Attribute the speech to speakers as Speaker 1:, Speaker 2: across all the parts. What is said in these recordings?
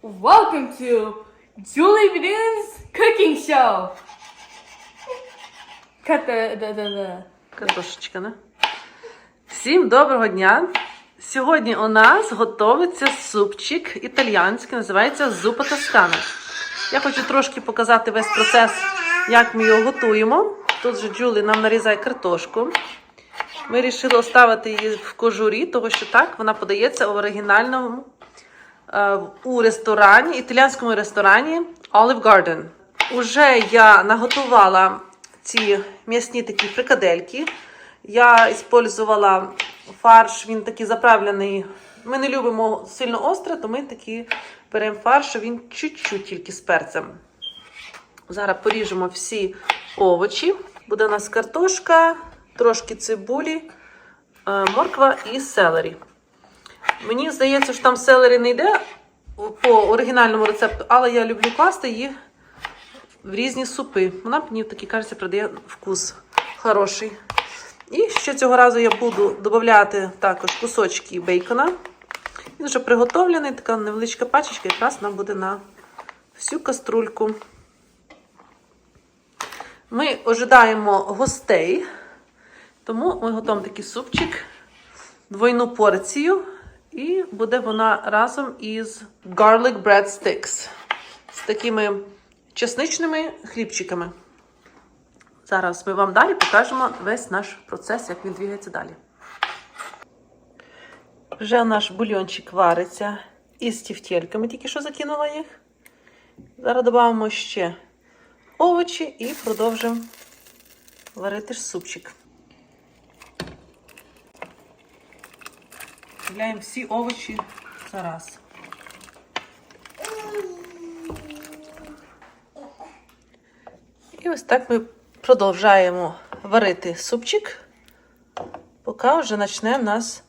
Speaker 1: Welcome to Julie Badun's cooking show. The the the, the.
Speaker 2: Картошечка, не? Всім доброго дня! Сьогодні у нас готується супчик італіянський, називається зупа тоскана. Я хочу трошки показати весь процес, як ми його готуємо. Тут же Джулі нам нарізає картошку. Ми вирішили оставити її в кожурі, тому що так вона подається в оригінальному у ресторані, італійському ресторані Olive Garden. Уже я наготувала ці м'ясні такі фрикадельки. Я використовувала фарш, він такий заправлений. Ми не любимо сильно остре, то ми такі беремо фарш, він чуть-чуть тільки з перцем. Зараз поріжемо всі овочі. Буде у нас картошка, трошки цибулі, е, морква і селері. Мені здається, що там селері не йде по оригінальному рецепту, але я люблю класти її в різні супи. Вона мені такі, кажеться, придає вкус хороший. І ще цього разу я буду додати також кусочки бейкона. Він вже приготовлений, така невеличка пачечка, якраз нам буде на всю каструльку. Ми ожидаємо гостей, тому ми готуємо такий супчик, двойну порцію, і буде вона разом із garlic bread sticks з такими чесничними хлібчиками. Зараз ми вам далі покажемо весь наш процес, як він двигається далі. Вже наш бульйончик вариться із тівтєльками, тільки що закинула їх. Зараз додамо ще овочі і продовжимо варити супчик. Вставляємо всі овочі зараз. І ось так ми продовжаємо варити супчик, поки вже почне в нас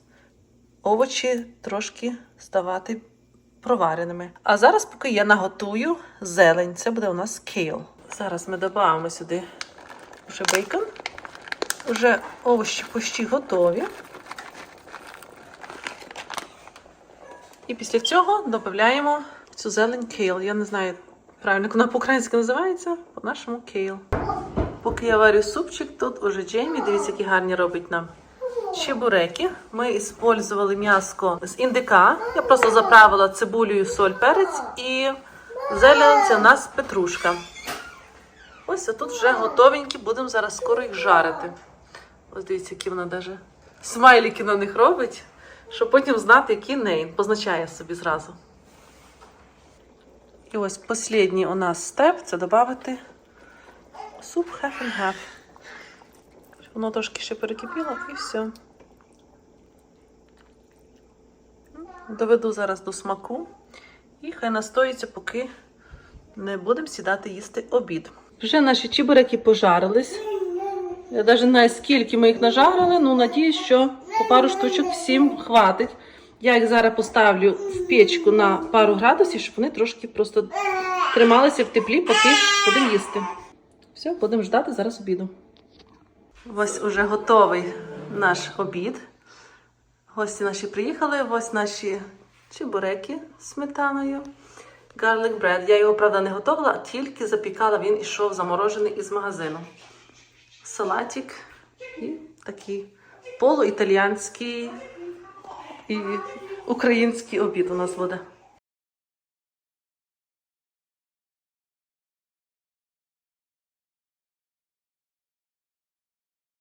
Speaker 2: овочі трошки ставати провареними. А зараз, поки я наготую зелень, це буде у нас кейл. Зараз ми додаємо сюди вже бейкон. Уже овочі почти готові. І після цього додаємо цю зелень кейл. Я не знаю правильно, вона по-українськи називається, по-нашому кейл. Поки я варю супчик, тут уже Джеймі, дивіться, які гарні робить нам чебуреки. Ми використовували м'яско з індика. Я просто заправила цибулею, соль, перець і зелень це у нас петрушка. Ось а тут вже готовенькі, будемо зараз скоро їх жарити. Ось дивіться, які вона навіть смайлики на них робить, щоб потім знати, який нейн. Позначає собі зразу. І ось останній у нас степ це додати суп half and half. Воно трошки ще перекипіло і все. Доведу зараз до смаку. І хай настоїться, поки не будемо сідати їсти обід. Вже наші чебуреки пожарились. Я навіть не знаю, скільки ми їх нажарили, ну надіюсь, що по пару штучок всім хватить. Я їх зараз поставлю в печку на пару градусів, щоб вони трошки просто трималися в теплі, поки будемо їсти. Все, будемо ждати зараз обіду. Ось уже готовий наш обід. Гості наші приїхали, ось наші чебуреки з сметаною. Garlic bread. Я його, правда, не готувала, а тільки запікала, він ішов заморожений із магазину. Салатик і такий полуіталіянський і український обід у нас буде.